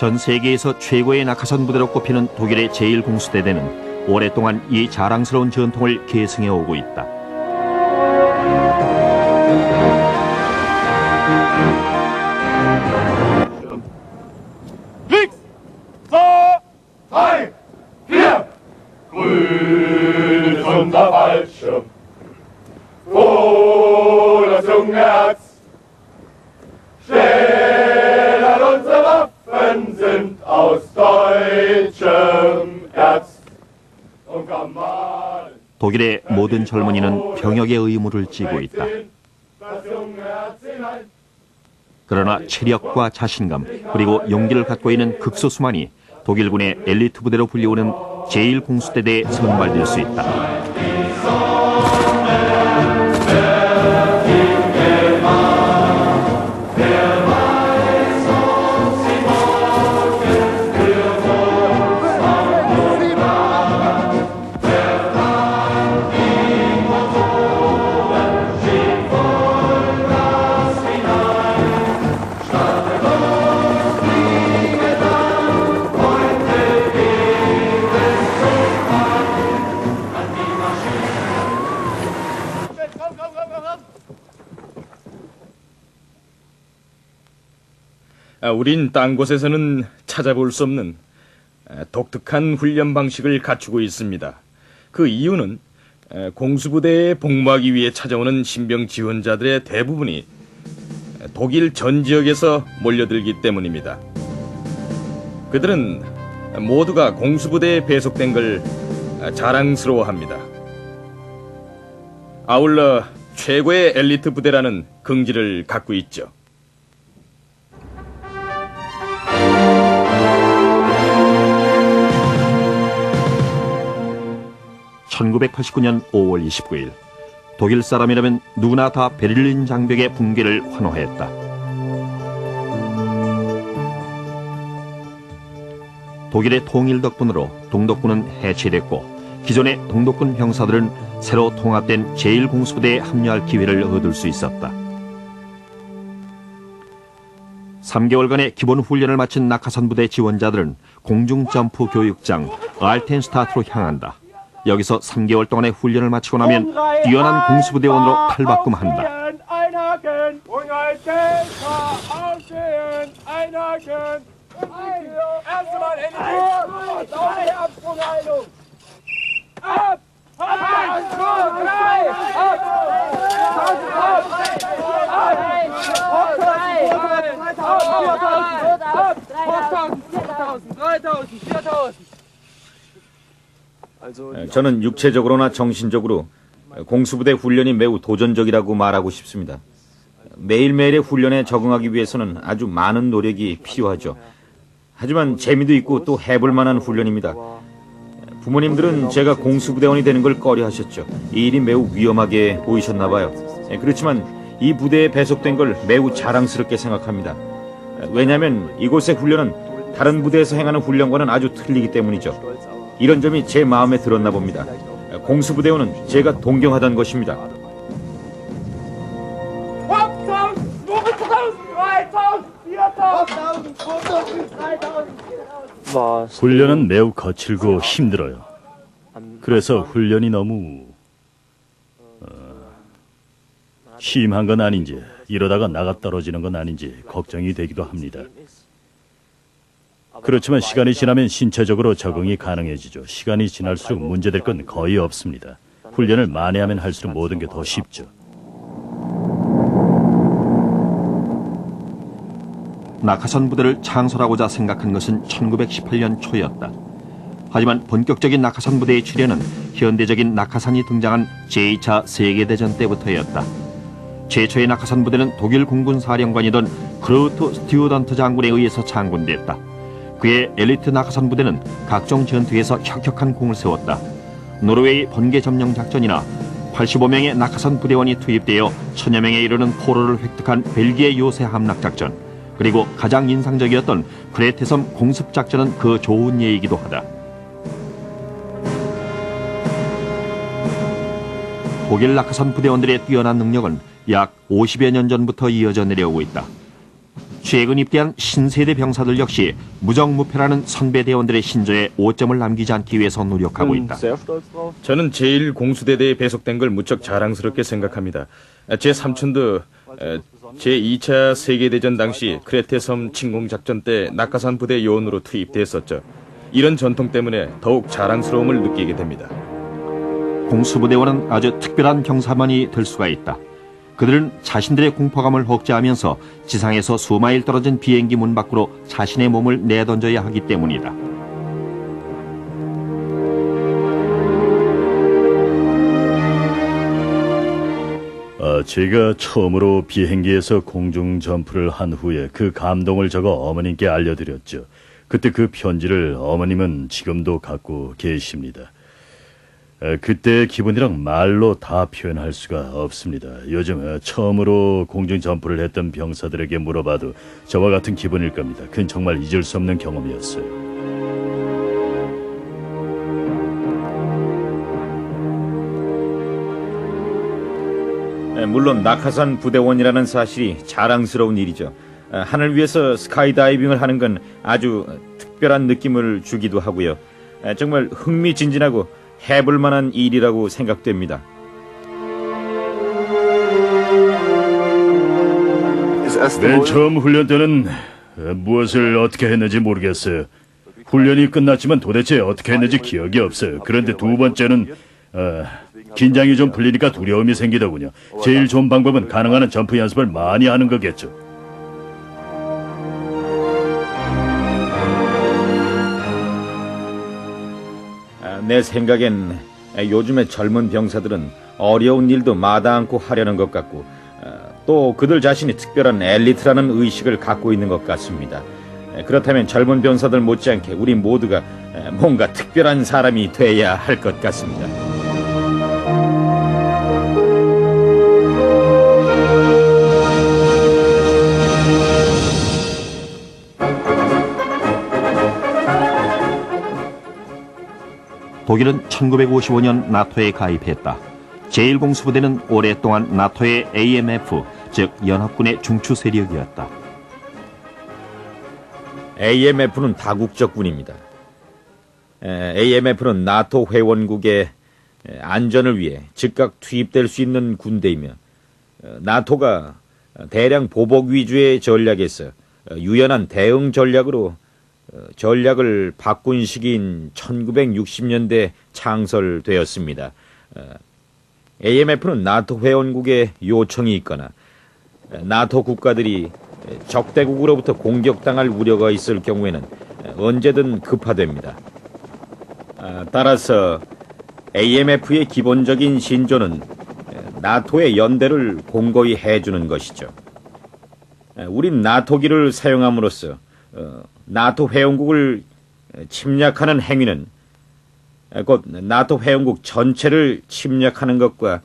전 세계에서 최고의 낙하산 부대로 꼽히는 독일의 제1공수대대는 오랫동안 이 자랑스러운 전통을 계승해 오고 있다. 모든 젊은이는 병역의 의무를 지고 있다. 그러나 체력과 자신감 그리고 용기를 갖고 있는 극소수만이 독일군의 엘리트 부대로 불리우는 제1공수대대에 선발될 수 있다. 우린 딴 곳에서는 찾아볼 수 없는 아, 독특한 훈련 방식을 갖추고 있습니다. 그 이유는 아, 공수부대에 복무하기 위해 찾아오는 신병 지원자들의 대부분이 아, 독일 전 지역에서 몰려들기 때문입니다. 그들은 모두가 공수부대에 배속된 걸 아, 자랑스러워합니다. 아울러 최고의 엘리트 부대라는 긍지를 갖고 있죠. 1989년 5월 29일 독일 사람이라면 누구나 다 베를린 장벽의 붕괴를 환호했다. 독일의 통일 덕분으로 동독군은 해체됐고 기존의 동독군 병사들은 새로 통합된 제1공수부대에 합류할 기회를 얻을 수 있었다. 3개월간의 기본 훈련을 마친 낙하산 부대 지원자들은 공중 점프 교육장 알텐스타트로 향한다. 여기서 3개월 동안의 훈련을 마치고 나면 뛰어난 공수부대원으로 탈바꿈한다. 저는 육체적으로나 정신적으로 공수부대 훈련이 매우 도전적이라고 말하고 싶습니다. 매일매일의 훈련에 적응하기 위해서는 아주 많은 노력이 필요하죠. 하지만 재미도 있고 또 해볼 만한 훈련입니다. 부모님들은 제가 공수부대원이 되는 걸 꺼려 하셨죠. 이 일이 매우 위험하게 보이셨나 봐요. 예, 그렇지만 이 부대에 배속된 걸 매우 자랑스럽게 생각합니다. 왜냐하면 이곳의 훈련은 다른 부대에서 행하는 훈련과는 아주 틀리기 때문이죠. 이런 점이 제 마음에 들었나 봅니다. 공수부대원은 제가 동경하던 것입니다. 5000, 5000, 3000, 4000, 3000! 훈련은 매우 거칠고 힘들어요. 그래서 훈련이 너무 어, 심한 건 아닌지 이러다가 나가 떨어지는 건 아닌지 걱정이 되기도 합니다. 그렇지만 시간이 지나면 신체적으로 적응이 가능해지죠. 시간이 지날수록 문제될 건 거의 없습니다. 훈련을 만회하면 할수록 모든 게 더 쉽죠. 낙하산 부대를 창설하고자 생각한 것은 1918년 초였다. 하지만 본격적인 낙하산 부대의 출현은 현대적인 낙하산이 등장한 제2차 세계대전 때부터였다. 최초의 낙하산 부대는 독일 공군 사령관이던 크루트 스튜던트 장군에 의해서 창군됐다. 그의 엘리트 낙하산 부대는 각종 전투에서 혁혁한 공을 세웠다. 노르웨이 번개 점령 작전이나 85명의 낙하산 부대원이 투입되어 천여 명에 이르는 포로를 획득한 벨기에 요새 함락 작전, 그리고 가장 인상적이었던 크레테섬 공습 작전은 그 좋은 예이기도 하다. 독일 낙하산 부대원들의 뛰어난 능력은 약 50여 년 전부터 이어져 내려오고 있다. 최근 입대한 신세대 병사들 역시 무정무패라는 선배 대원들의 신조에 오점을 남기지 않기 위해서 노력하고 있다. 저는 제일 공수대대에 배속된 걸 무척 자랑스럽게 생각합니다. 제 삼촌도 제 2차 세계대전 당시 크레테 섬 침공 작전 때 낙하산 부대 요원으로 투입됐었죠. 이런 전통 때문에 더욱 자랑스러움을 느끼게 됩니다. 공수부대원은 아주 특별한 경사만이 될 수가 있다. 그들은 자신들의 공포감을 억제하면서 지상에서 수마일 떨어진 비행기 문 밖으로 자신의 몸을 내던져야 하기 때문이다. 아, 제가 처음으로 비행기에서 공중 점프를 한 후에 그 감동을 적어 어머님께 알려드렸죠. 그때 그 편지를 어머님은 지금도 갖고 계십니다. 아, 그때의 기분이랑 말로 다 표현할 수가 없습니다. 요즘 아, 처음으로 공중 점프를 했던 병사들에게 물어봐도 저와 같은 기분일 겁니다. 그건 정말 잊을 수 없는 경험이었어요. 에, 물론 낙하산 부대원이라는 사실이 자랑스러운 일이죠. 에, 하늘 위에서 스카이다이빙을 하는 건 아주 특별한 느낌을 주기도 하고요. 에, 정말 흥미진진하고 해볼 만한 일이라고 생각됩니다. 맨 처음 훈련 때는 어, 무엇을 어떻게 했는지 모르겠어요. 훈련이 끝났지만 도대체 어떻게 했는지 기억이 없어요. 그런데 두 번째는 어, 긴장이 좀 풀리니까 두려움이 생기더군요. 제일 좋은 방법은 가능한 한 점프 연습을 많이 하는 거겠죠. 내 생각엔 요즘의 젊은 병사들은 어려운 일도 마다 않고 하려는 것 같고 아, 또 그들 자신이 특별한 엘리트라는 의식을 갖고 있는 것 같습니다. 에, 그렇다면 젊은 병사들 못지않게 우리 모두가 에, 뭔가 특별한 사람이 돼야 할 것 같습니다. 독일은 1955년 나토에 가입했다. 제1공수부대는 오랫동안 나토의 AMF, 즉 연합군의 중추 세력이었다. AMF는 다국적 군입니다. AMF는 나토 회원국의 에, 안전을 위해 즉각 투입될 수 있는 군대이며 어, 나토가 대량 보복 위주의 전략에서 어, 유연한 대응 전략으로 어, 전략을 바꾼 시기인 1960년대 창설되었습니다. AMF는 나토 회원국의 요청이 있거나 나토 국가들이 적대국으로부터 공격당할 우려가 있을 경우에는 언제든 급파됩니다. 아, 따라서 AMF의 기본적인 신조는 나토의 연대를 공고히 해주는 것이죠. 우린 나토기를 사용함으로써 어, 나토 회원국을 침략하는 행위는 곧 나토 회원국 전체를 침략하는 것과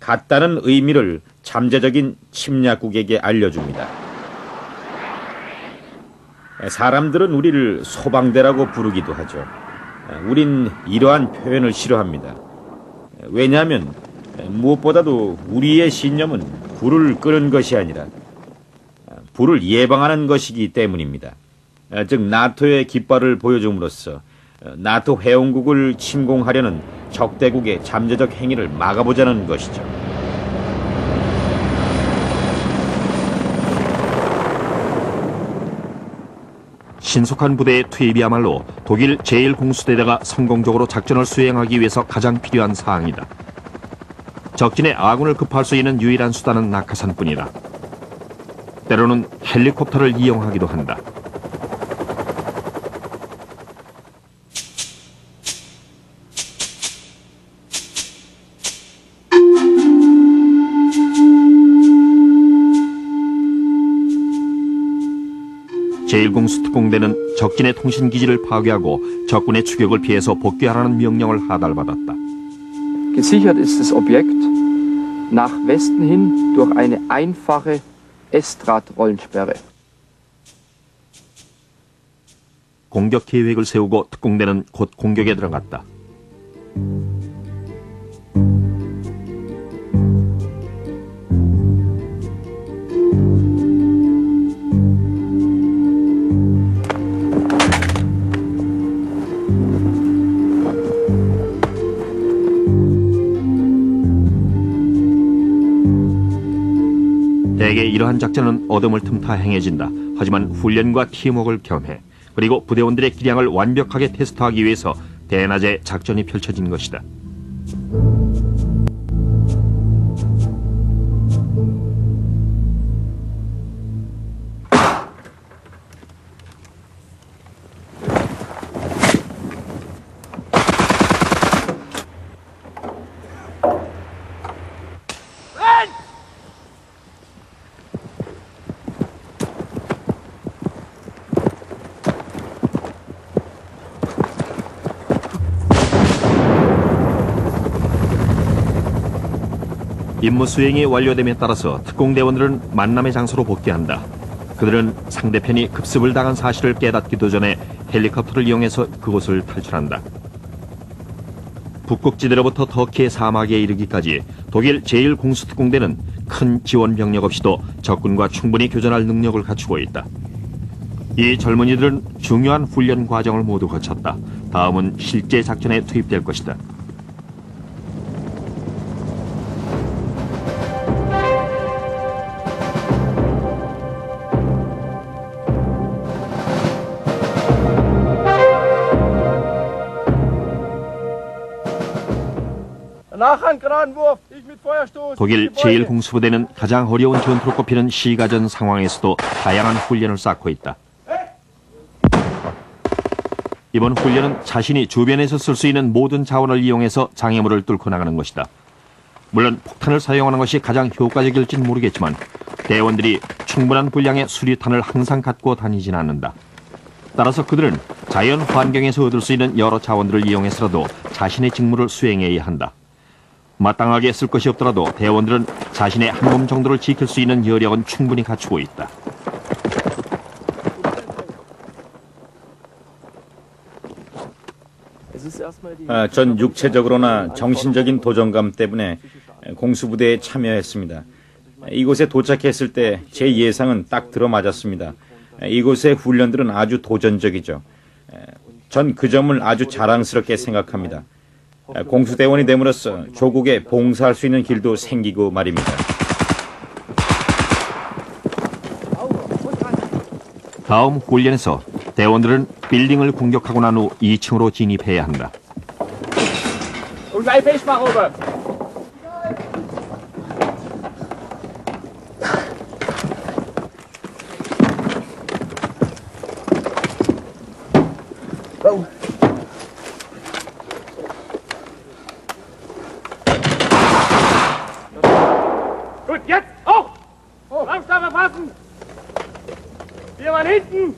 같다는 의미를 잠재적인 침략국에게 알려줍니다. 사람들은 우리를 소방대라고 부르기도 하죠. 우린 이러한 표현을 싫어합니다. 왜냐하면 무엇보다도 우리의 신념은 불을 끄는 것이 아니라 불을 예방하는 것이기 때문입니다. 즉 나토의 깃발을 보여줌으로써 나토 회원국을 침공하려는 적대국의 잠재적 행위를 막아보자는 것이죠. 신속한 부대의 투입이야말로 독일 제1공수대대가 성공적으로 작전을 수행하기 위해서 가장 필요한 사항이다. 적진의 아군을 급할 수 있는 유일한 수단은 낙하산뿐이다. 때로는 헬리콥터를 이용하기도 한다. 특공대는 적진의 통신 기지를 파괴하고 적군의 추격을 피해서 복귀하라는 명령을 하달받았다. Gesichert ist das Objekt nach Westen hin durch eine einfache S-Draht-Rollensperre. 공격 계획을 세우고 특공대는 곧 공격에 들어갔다. 이러한 작전은 어둠을 틈타 행해진다. 하지만 훈련과 팀워크를 겸해 그리고 부대원들의 기량을 완벽하게 테스트하기 위해서 대낮에 작전이 펼쳐진 것이다. 임무 수행이 완료됨에 따라서 특공대원들은 만남의 장소로 복귀한다. 그들은 상대편이 급습을 당한 사실을 깨닫기도 전에 헬리콥터를 이용해서 그곳을 탈출한다. 북극지대로부터 터키의 사막에 이르기까지 독일 제1공수특공대는 큰 지원 병력 없이도 적군과 충분히 교전할 능력을 갖추고 있다. 이 젊은이들은 중요한 훈련 과정을 모두 거쳤다. 다음은 실제 작전에 투입될 것이다. 독일 Die Beute. 제1공수부대는 가장 어려운 전투로 꼽히는 시가전 상황에서도 다양한 훈련을 쌓고 있다. 이번 훈련은 자신이 주변에서 쓸 수 있는 모든 자원을 이용해서 장애물을 뚫고 나가는 것이다. 물론 폭탄을 사용하는 것이 가장 효과적일지는 모르겠지만 대원들이 충분한 분량의 수리탄을 항상 갖고 다니진 않는다. 따라서 그들은 자연 환경에서 얻을 수 있는 여러 자원들을 이용해서라도 자신의 직무를 수행해야 한다. 마땅하게 쓸 것이 없더라도 대원들은 자신의 한 몸 정도를 지킬 수 있는 여력은 충분히 갖추고 있다. 아, 전 육체적으로나 정신적인 도전감 때문에 공수부대에 참여했습니다. 이곳에 도착했을 때 제 예상은 딱 들어맞았습니다. 이곳의 훈련들은 아주 도전적이죠. 전 그 점을 아주 자랑스럽게 생각합니다. 공수대원이 됨으로써 조국에 봉사할 수 있는 길도 생기고 말입니다. 다음 훈련에서 대원들은 빌딩을 공격하고 난 후 2층으로 진입해야 한다. Gut, jetzt hoch! Langsam fassen! Jemand hinten!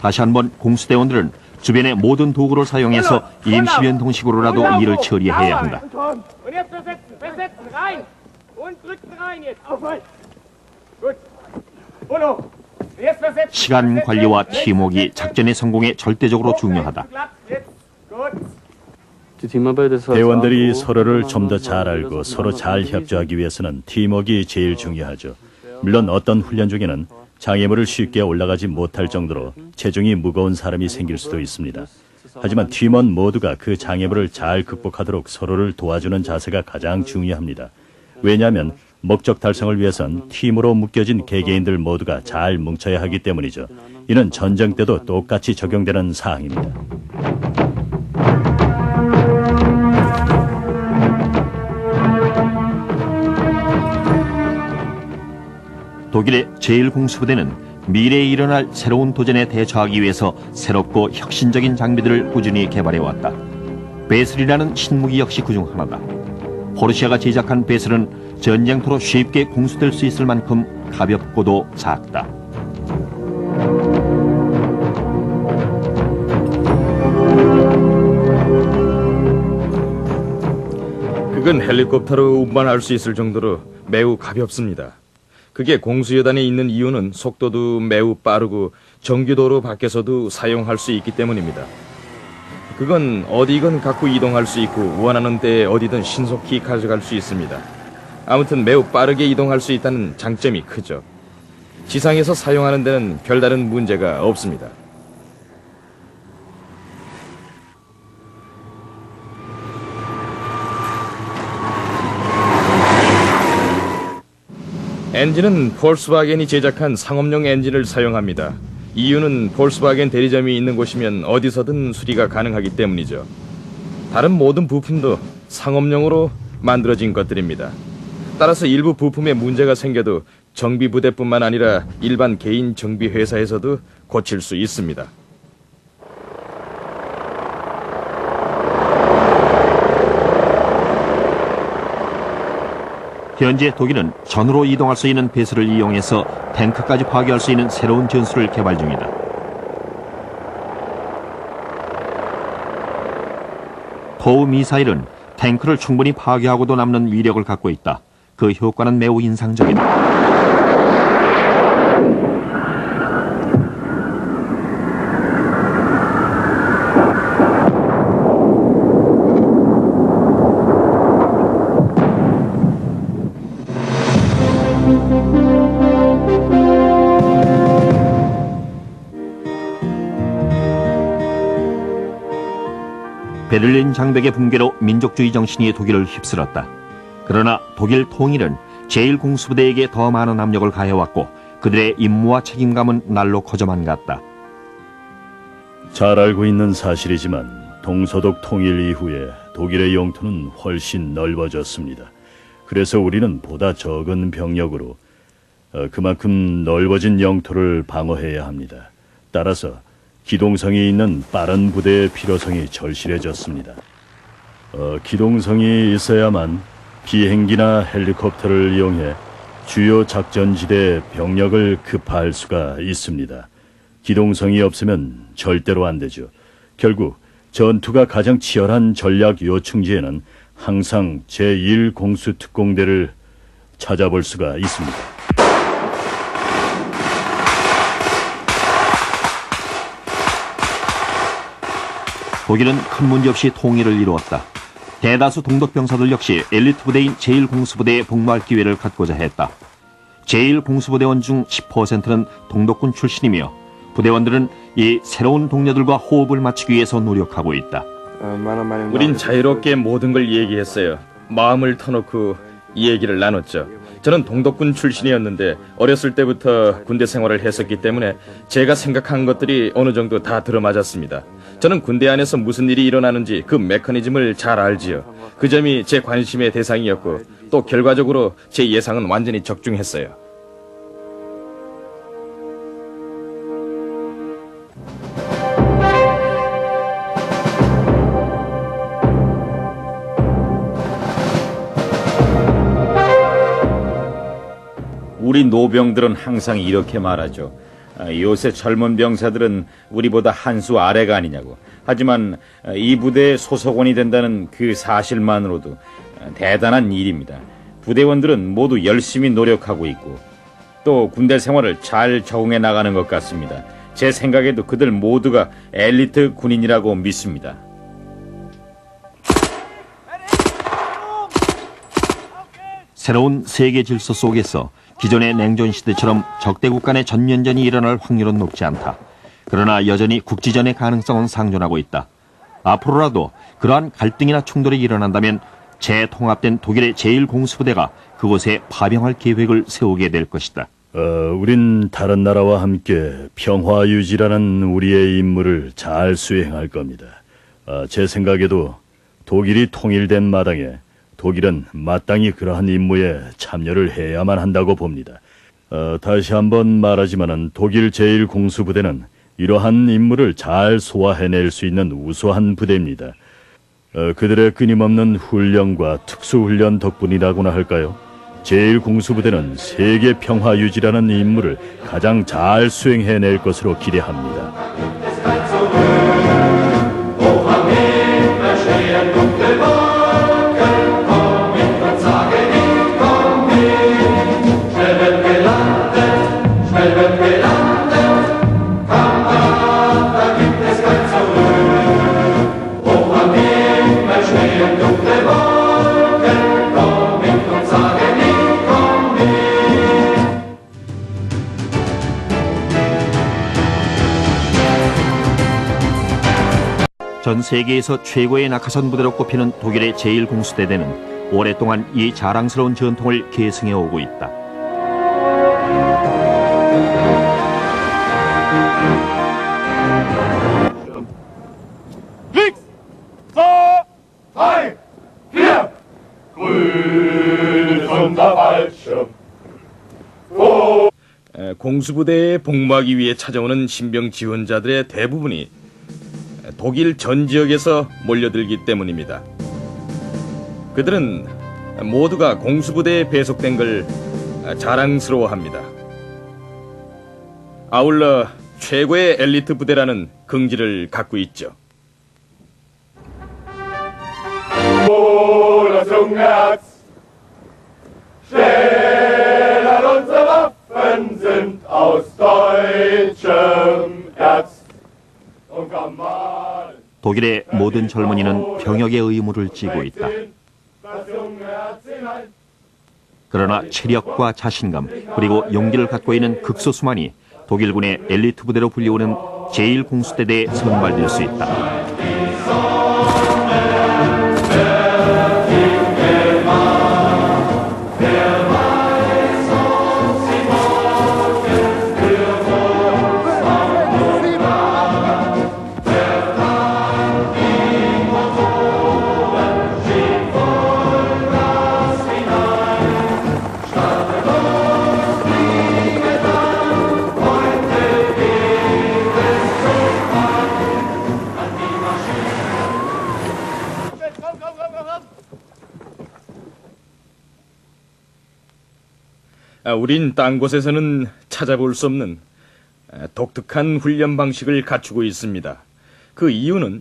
다시 한번 공수대원들은 주변의 모든 도구를 사용해서 임시변 동식으로라도 일을 처리해야 한다. 시간 관리와 팀워크가 작전의 성공에 절대적으로 중요하다. Gut! 대원들이 서로를 좀 더 잘 알고 서로 잘 협조하기 위해서는 팀워크가 제일 중요하죠. 물론 어떤 훈련 중에는 장애물을 쉽게 올라가지 못할 정도로 체중이 무거운 사람이 생길 수도 있습니다. 하지만 팀원 모두가 그 장애물을 잘 극복하도록 서로를 도와주는 자세가 가장 중요합니다. 왜냐하면 목적 달성을 위해선 팀으로 묶여진 개개인들 모두가 잘 뭉쳐야 하기 때문이죠. 이는 전쟁 때도 똑같이 적용되는 사항입니다. 독일의 제1공수부대는 미래에 일어날 새로운 도전에 대처하기 위해서 새롭고 혁신적인 장비들을 꾸준히 개발해왔다. 베슬이라는 신무기 역시 그중 하나다. 포르시아가 제작한 베슬은 전쟁터로 쉽게 공수될 수 있을 만큼 가볍고도 작다. 그건 헬리콥터로 운반할 수 있을 정도로 매우 가볍습니다. 그게 공수여단에 있는 이유는 속도도 매우 빠르고 정규도로 밖에서도 사용할 수 있기 때문입니다. 그건 어디건 갖고 이동할 수 있고 원하는 때에 어디든 신속히 가져갈 수 있습니다. 아무튼 매우 빠르게 이동할 수 있다는 장점이 크죠. 지상에서 사용하는 데는 별다른 문제가 없습니다. 엔진은 폴스바겐이 제작한 상업용 엔진을 사용합니다. 이유는 폴스바겐 대리점이 있는 곳이면 어디서든 수리가 가능하기 때문이죠. 다른 모든 부품도 상업용으로 만들어진 것들입니다. 따라서 일부 부품에 문제가 생겨도 정비 부대뿐만 아니라 일반 개인 정비 회사에서도 고칠 수 있습니다. 현재 독일은 전으로 이동할 수 있는 배수를 이용해서 탱크까지 파괴할 수 있는 새로운 전술을 개발 중이다. 포우 미사일은 탱크를 충분히 파괴하고도 남는 위력을 갖고 있다. 그 효과는 매우 인상적이다. 베를린 장벽의 붕괴로 민족주의 정신이 독일을 휩쓸었다. 그러나 독일 통일은 제1공수부대에게 더 많은 압력을 가해왔고 그들의 임무와 책임감은 날로 커져만 갔다. 잘 알고 있는 사실이지만 동서독 통일 이후에 독일의 영토는 훨씬 넓어졌습니다. 그래서 우리는 보다 적은 병력으로 어, 그만큼 넓어진 영토를 방어해야 합니다. 따라서 기동성이 있는 빠른 부대의 필요성이 절실해졌습니다. 어, 기동성이 있어야만 비행기나 헬리콥터를 이용해 주요 작전지대 병력을 급파할 수가 있습니다. 기동성이 없으면 절대로 안 되죠. 결국 전투가 가장 치열한 전략 요충지에는 항상 제1공수 특공대를 찾아볼 수가 있습니다. 독일은 큰 문제 없이 통일을 이루었다. 대다수 동독 병사들 역시 엘리트 부대인 제1공수부대에 복무할 기회를 갖고자 했다. 제1공수부대원 중 10%는 동독군 출신이며 부대원들은 이 새로운 동료들과 호흡을 맞추기 위해서 노력하고 있다. 우린 자유롭게 모든 걸 얘기했어요. 마음을 터놓고 이 얘기를 나눴죠. 저는 동독군 출신이었는데 어렸을 때부터 군대 생활을 했었기 때문에 제가 생각한 것들이 어느 정도 다 들어맞았습니다. 저는 군대 안에서 무슨 일이 일어나는지 그 메커니즘을 잘 알지요. 그 점이 제 관심의 대상이었고 또 결과적으로 제 예상은 완전히 적중했어요. 우리 노병들은 항상 이렇게 말하죠. 아, 요새 젊은 병사들은 우리보다 한 수 아래가 아니냐고. 하지만 아, 이 부대의 소속원이 된다는 그 사실만으로도 아, 대단한 일입니다. 부대원들은 모두 열심히 노력하고 있고 또 군대 생활을 잘 적응해 나가는 것 같습니다. 제 생각에도 그들 모두가 엘리트 군인이라고 믿습니다. 새로운 세계 질서 속에서 기존의 냉전 시대처럼 적대국 간의 전면전이 일어날 확률은 높지 않다. 그러나 여전히 국지전의 가능성은 상존하고 있다. 앞으로라도 그러한 갈등이나 충돌이 일어난다면 재통합된 독일의 제1공수부대가 그곳에 파병할 계획을 세우게 될 것이다. 어, 우린 다른 나라와 함께 평화 유지라는 우리의 임무를 잘 수행할 겁니다. 아, 제 생각에도 독일이 통일된 마당에 독일은 마땅히 그러한 임무에 참여를 해야만 한다고 봅니다. 어, 다시 한번 말하지만은 독일 제1공수부대는 이러한 임무를 잘 소화해낼 수 있는 우수한 부대입니다. 어, 그들의 끊임없는 훈련과 특수훈련 덕분이라고나 할까요? 제1공수부대는 세계 평화 유지라는 임무를 가장 잘 수행해낼 것으로 기대합니다. 전 세계에서 최고의 낙하산 부대로 꼽히는 독일의 제1공수대대는 오랫동안 이 자랑스러운 전통을 계승해 오고 있다. 공수부대에 복무하기 위해 찾아오는 신병 지원자들의 대부분이 독일 전 지역에서 몰려들기 때문입니다. 그들은 모두가 공수부대에 배속된 걸 자랑스러워합니다. 아울러 최고의 엘리트 부대라는 긍지를 갖고 있죠. 독일의 모든 젊은이는 병역의 의무를 지고 있다. 그러나 체력과 자신감 그리고 용기를 갖고 있는 극소수만이 독일군의 엘리트 부대로 불리우는 제1공수대대에 선발될 수 있다. 우린 딴 곳에서는 찾아볼 수 없는 아, 독특한 훈련 방식을 갖추고 있습니다. 그 이유는